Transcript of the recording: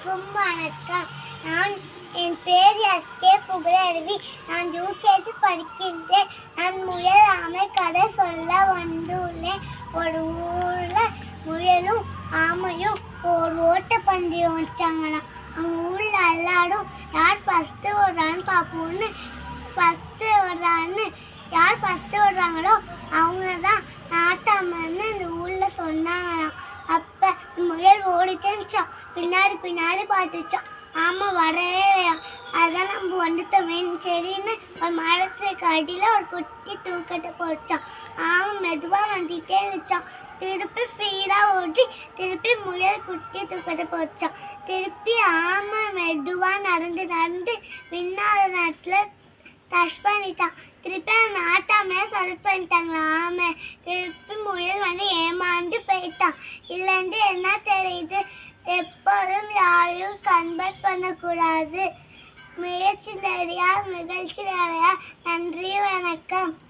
அனைவருக்கும் வணக்கம் நான் என் பேர் எஸ் கே புகழருவி. நான் யூகேஜி படிக்கின்றேன். நான் முயல் ஆமை கதை சொல்ல வந்துள்ளேன். ஒரு ஊரில் முயலும் ஆமையும் ஒரு ஓட்ட பந்தயம் வச்சாங்களாம். அவங்க ஊரில் எல்லாரும் யார் ஃபஸ்ட்டு வர்றான்னு பார்ப்போம்னு ஃபஸ்ட்டு முயல் ஓடிட்டேன்ச்சான் பின்னாடி பின்னாடி பார்த்துச்சான் ஆமாம் வரவே இல்லையா. அதான் நம்ம வந்துட்டோமேன்னு சரின்னு ஒரு மரத்துக்கு அடியில் ஒரு குட்டி தூக்கத்தை போச்சான் ஆமாம் மெதுவாக வந்துட்டே இருந்துச்சான் திருப்பி ஸ்பீடாக ஓடி திருப்பி முயல் குட்டி தூக்கத்தை போச்சான் திருப்பி ஆமாம் மெதுவாக நடந்து நடந்து பின்னால நேரத்தில் டச் பண்ணிட்டான். திருப்பி அவன் நாட்டாமையை செலக்ட் பண்ணிட்டாங்களா? ஆமை. திருப்பி முயல் வந்து ஏமாந்து போயிட்டான். இல்லைன்ட்டு என்ன தெரியுது? எப்போதும் யாரையும் கன்வெர்ட் பண்ணக்கூடாது. முயற்சி நிறையா நிகழ்ச்சி நிறையா. நன்றி வணக்கம்.